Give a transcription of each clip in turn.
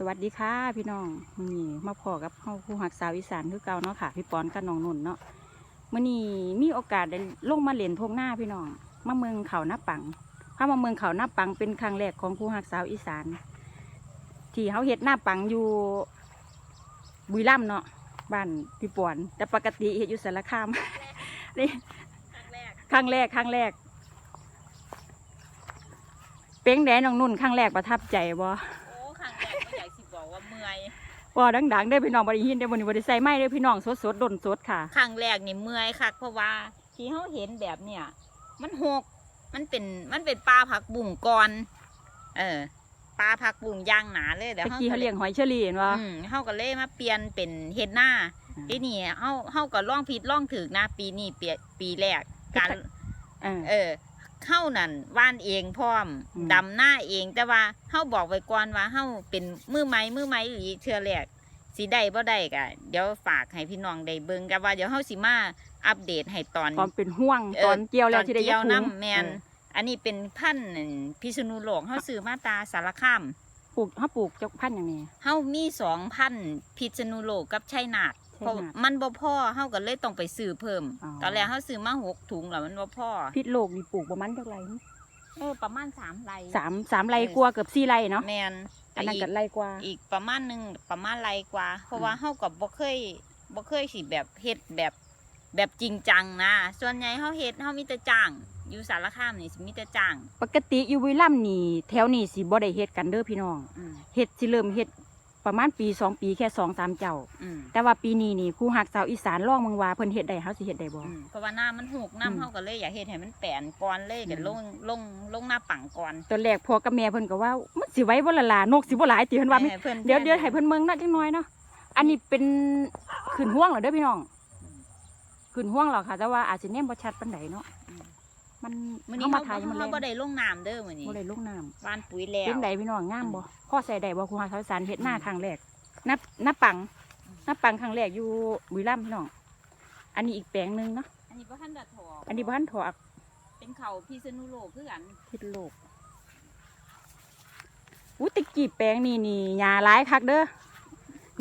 สวัสดีค่ะพี่น้องมื้อนี้มาพอกับเฮาผู้หักสาวอีสานคือเก่าเนาะค่ะ พี่ปอนกับน้องนุ่นเนาะมือนี้มีโอกาสได้ลงมาเล่นทงหน้าพี่น้องมาเมืองเขาหน้าปังพามาเมืองเขาหน้าปังเป็นครั้งแรกของผู้หักสาวอีสาน ที่เขาเฮ็ดหน้าปังอยู่บุรีรัมย์เนาะบ้านพี่ปอนแต่ปกติเฮ็ดอยู่สารคามนี่ครั้งแรกครั้งแรกเป็นแดน้องนุ่นครั้งแรกประทับใจบ่ ว่าดังๆได้อพี่น้องบริหินได้อบริบริใส่ไม้ได้อพี่น้องสดสดๆดนสดค่ะ ครั้งแรกนี่เมื่อยคักเพราะว่าที่เขาเห็นแบบเนี่ย มันหกมันเป็นมันเป็นปลาผักบุ่งก่อน เออปลาผักบุ่งย่างหนาเลยเดี๋ยวตะกี้เขาเลี้ยงหอยเชอรี่เห็นว่า อืมเขาก็เลยมาเปลี่ยนเป็นเห็ดหน้าอืม ทีนี่เขาเขาก็ล่องผิดล่องถึกนะ ปีนี้เปียปีแรกการ เออ เออ เข้านั่นว่านเองพร้อมอืม ดำหน้าเอง แต่ว่าเฮาบอกไว้ก่อนว่าเฮาเป็นมือไม้มือไม้หรือเชื่อแรกสิได้บ่ได้กะเดี๋ยวฝากให้พี่น้องได้เบิ่งกันว่าเดี๋ยวเฮาสิมาอัปเดตให้ตอนตอนเป็นห่วงตอนเกี่ยวแล้วที่ได้ตอนเกี่ยวถุงน้ำแมนเอออันนี้เป็นพันธุ์นั่นพิษณุโลกเฮาซื้อมาตราสารคามปลูกเขาปลูกจักพันธุ์อย่างนี้เฮามีสองพันธุ์พิษณุโลกกับชัยนาทชัยนาท เพราะมันบ่พอเฮาก็เลยต้องไปซื้อเพิ่มอ๋อ ตอนแรกเฮาซื้อมาหกถุงแล้วมันบ่พอพิษโลกนี่ปลูกประมาณเท่าไหร่เออประมาณสามไร่สามสามไรกว่าเกือบสี่ไรเนาะแมนอันนั้นอีกักไรกว่า อีกประมาณหนึ่งประมาณไรกว่า เพราะว่าอืมเฮากับบ่เคยบ่เคยสิแบบเฮ็ดแบบแบบจริงจังนะ ส่วนใหญ่เฮาเฮ็ดเฮามีแต่จ้าง อยู่สารคามนี่สิมีแต่จ้างปกติอยู่บุรีรัมย์นี่แถวนี้สิบ่ได้เฮ็ดกันเด้อพี่น้องอืมเฮ็ดสิเริ่มเฮ็ด ประมาณปีสองปีแค่สองสามเจ้า อืมแต่ว่าปีนี้นี่ครูหักสาวอีสานล่องเมืองว่าเพิ่นเฮ็ดได้เฮาสิเฮ็ดได้บ่ อืมเพราะว่าหน้ามันหูกอืมน้ำเฮาก็เลยอยากเฮ็ดให้มันแปลนก่อนเลยกันอืม ลงลงลงหน้าปังก่อนตอนแรกพ่อกับแม่เพิ่นก็ว่ามันสิไว้บ่ละล่ะนกสิบ่หลายติเพิ่นว่าให้พิ่นเดี๋ยวเดี๋ยวให้เพิ่นเมืองนัดจังน้อยเนาะอันนี้เป็นขืนห่วงเหรอเด้อพี่น้องขืนห่วงเหรอค่ะ แต่ว่าอาจจะแนมบ่ชัดปานใดเนาะ มันมื้อนี้เฮาเฮามาถ่ายมันเฮาแลบ่ได้ลงน้ำเด้อมื้อนี้บ่ได้ลงน้ำบ้านปุ๋ยแล้วเป็นใดพี่น้องงามบ่พ่อใส่ได้บ่ครูหาสาวอีสารเฮ็ดหน้าครั้งแรกนับนับปังนับปังครั้งแรกอยู่บุรีรัมย์พี่น้อง อันนี้อีกแปลงหนึงเนาะอันนี้บ่ทันได้ถอกอันนี้บ่ทันถอดเป็นเขาพิษณุโลกคือกันทิศโลกอู้ตะกี้แปลงนี่นี่หญ้าหลายคักเด้อ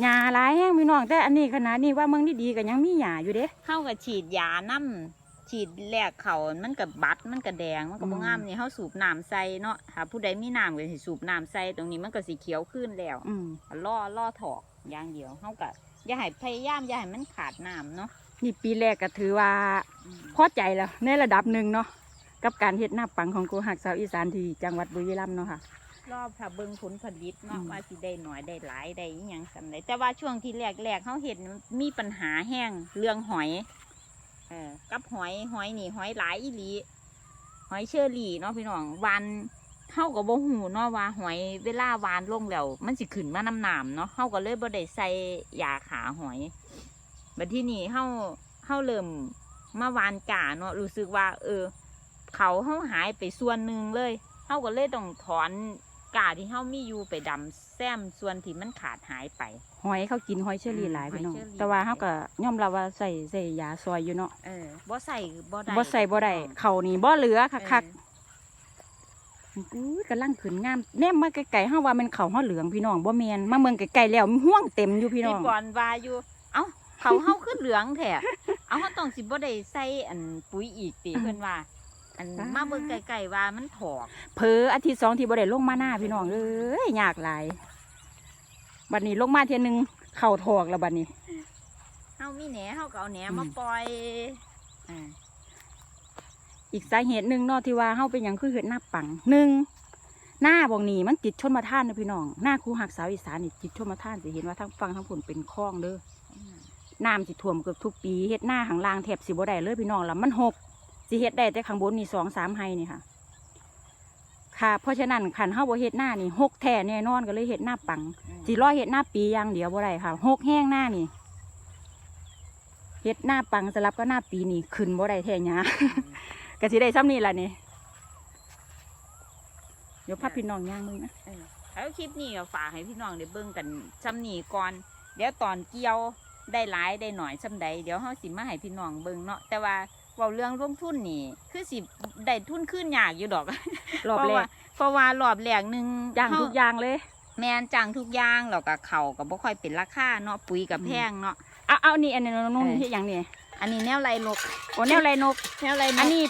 หญ้าหลายแฮงพี่น้องแต่อันนี้ขนาดนี้ว่าเมืองดีๆก็ยังมีหญ้าอยู่เด้เฮาก็ฉีดยาน้ำ ฉีดแลกเขามันก็บัดมันก็แดงมันก็บ่อืมงามนี่เฮาสูบน้ำใส่เนาะถ้าผู้ใดมีน้ำก็สิสูบน้ำใส่ตรงนี้มันก็สิเขียวขึ้นแล้วอืมล่อล่อถอกอย่างเดียวเฮาก็อย่าให้พยายามอย่าให้มันขาดน้ำเนาะนี่ปีแรกก็ถือว่าอืมพอใจแล้วในระดับหนึ่งเนาะกับการเฮ็ดหน้าปังของกูหักสาวอีสานที่จังหวัดบุรีรัมย์เนาะค่ะรอบถ้าเบิ่งผลผลิตเนาะอืมว่าสิได้หน่อยได้หลายได้อีหยังสำาใดแต่ว่าช่วงที่แรกๆเฮาเห็นมีปัญหาแห้งเรื่องหอย เออกับหอยหอยนี่หอยหลายอีหลีหอยเชอรี่เนาะพี่น้องวันเฮาก็บ่ฮู้เนาะว่าหอยเวลาวานลงแล้วมันสิขึ้นมาน้ำหน้ำเนาะเฮาก็เลยบ่ได้ใส่ยาขาหอยบัดที่นี่เฮาเฮาเริ่มมาวานกาเนาะรู้สึกว่า เออ เขาเฮาหายไปส่วนหนึ่งเลยเฮาก็เลยต้องถอน กาที่เฮามีอยู่ไปดำแซมส่วนที่มันขาดหายไป หอยเขากินหอยเชอรี่อืมหลายพี่น้อง หอยเชอรี่ แต่ว่าเขาก็ยอมรับว่าใส่ใส่ยาซอยอยู่เนาะเออบ่ใส่บ่ได้บ่ใส่บ่ได้เออเขานี่บ่เหลือคักเออ ๆอู้ยกำลังขึ้นงามแนมมาไกลๆเฮาว่ามันเขาเฮาเหลืองพี่น้องบ่แม่นมาเมืองไกลๆแล้วมีห่วงเต็มอยู่พี่น้พี่องบอลว่าอยู่ เอ้า เขาเฮาขึ้นเหลืองแท้ เอาเฮาต้องสิบ่ได้ใส่อันปุ๋ยอีกติเพิ่นว่า อันมาเบิ่งไกลๆว่ามันถอกเพออาทิตย์สองที่บ่ได้ลงมาหน้าพี่น้องเอ้ยยากหลายบัดนี้ลงมาเที่ยหนึงเข้าถอกแล้วบัดนี้เฮามีแหนเฮาก็เอาแหนอืมมาปล่อยอ่าอีกสาเหตุหนึ่งเนาะที่ว่าเฮาเป็นหยังคือเฮ็ดหน้าปังหนึ่งหน้าบ่งนี้มันติดชนมาท่านนะพี่น้องหน้าครูหักสาวอีสานนี่ติดชนมาท่านสิเห็นว่าทั้งฟังทั้งผลเป็นคลองเด้อน้ำสิท่วมเกือบทุกปีเฮ็ดหน้าข้างล่างแทบสิบ่ได้เลยพี่น้องแล้วมันหก สิเฮ็ดได้แต่ข้างบนนี่สองสามไฮนี่ค่ะ ค่ะ เพราะฉะนั้นขันเฮาบ่เฮ็ดหน้านี่หกแท้แน่นอนก็เลยเฮ็ดหน้าปังสิรอเฮ็ดหน้าปีอย่างเดียวบ่ได้ค่ะหกแห้งหน้านี่เฮ็ดหน้าปังสลับก็หน้าปีนี่ขึ้นบ่ได้แท้หยาก็สิได้ซ้ำนี่ล่ะนี่เดี๋ยวพาพี่น้องย่างมึงนะแล้วคลิปนี้ก็ฝากให้พี่น้องได้เบิ่งกันซ้ำนี่ก่อน เดี๋ยวตอนเกี่ยวได้หลายได้หน่อยซ้ำใดเดี๋ยวเฮาสิมาให้พี่น้องเบิ่งเนาะแต่ว่า เว้าเรื่องลงทุนนี่ คือสิได้ทุนขึ้นยากอยู่ดอกรอบเพราะแรว่ากเพราะว่ารอบแรกหนึงย่างเฮ ทุกอย่างเลย แม่นจ้างทุกอย่างแล้วก็เขาก็บ่ค่อยเป็นราคาเนาะปุ๋ยกับอืม แพงเนาะ เอาเอานี่อันนี้นุ่นเออ เฮ็ดหยังนี่อันนี้แนวไรนกโอ้แนวไรนก แนวไรนอันกนี้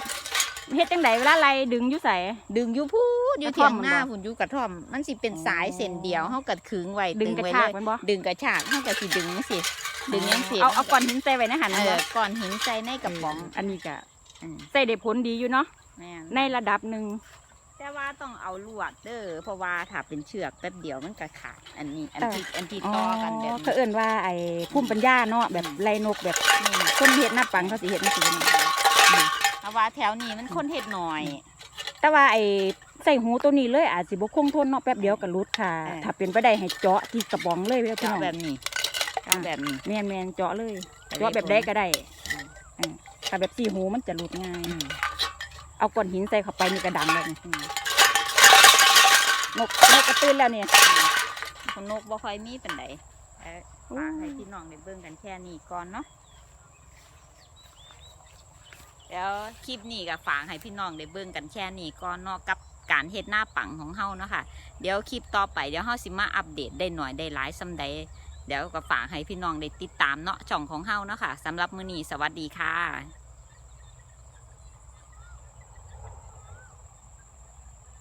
เฮ็ดจังไดเวลาไรดึงอยู่ใส่ดึงอยู่พูด อยู่กระท่เถีอยมงหน้ามันบ่พุ่นอยู่กระท่อม มันสิเป็นสายเส้นเดียวเฮากัดขึงไว้ดึงกระไว้ชากเลยมันบ่ดึงกระชากเฮาก็สิดึงจังซี่ดึงจังซี่เอาเอาก้อนหินใส่ไว้ในหันเอบ่อก่อนหินใส่ในกระป๋องอันนี้ก็อืมใส่ได้ผลดีอยู่เนาะแม่นในระดับหนึ่งแต่ว่าต้องเอาลวดเด้อเพราะว่าถ้าเป็นเชือกแป๊บเดียวมันก็ขาดอันนี้อันที่อันที่ต่อกันแบบเขานี้เอิ่นว่าไอ้ภูมิปัญญาเนาะแบบไรนกแบบนี่คนเฮ็ดหน้าปังเขาสิเฮ็ดจังซี่นี่เพราะว่าแถวนี้มันคนเฮ็ดหน่อย แต่ว่าไอ้ ใส่หูตัวนี้เลยอาจสิบ่คงทนเนาะแป๊บเดียวก็หลุดค่ะ เออ ถ้าเป็นไปได้ให้เจาะที่กระป๋องเลยเด้อพี่เจาะน้องแบบนี้เจาะแบบนี้แม่นแม่นเจาะเลยจะเจาะแบบผลได้ก็ได้อืมเออถ้าแบบสีหูมันจะหลุดง่าย อืมเอาก้อนหินใส่เข้าไปนี่กระดังเลยนี่อืมนกนกกระตื้นแล้วเนี่ยคนนกบ่ค่อยมีปานใดเอ้ยฝากให้พี่น้องได้เบิ่งกันแค่นี้ก่อนเนาะแล้วคลิปนี้ก็ฝากให้พี่น้องได้เบิ่งกันแค่นี้ก่อนเนาะกับ การเฮ็ดหน้าปังของเฮาเนาะค่ะ เดี๋ยวคลิปต่อไปเดี๋ยวเฮาสิมาอัปเดตได้หน่อยได้หลายซำใดเดี๋ยวก็ฝากให้พี่น้องได้ติดตามเนาะช่องของเฮาเนาะค่ะสำหรับมื้อนี้สวัสดีค่ะ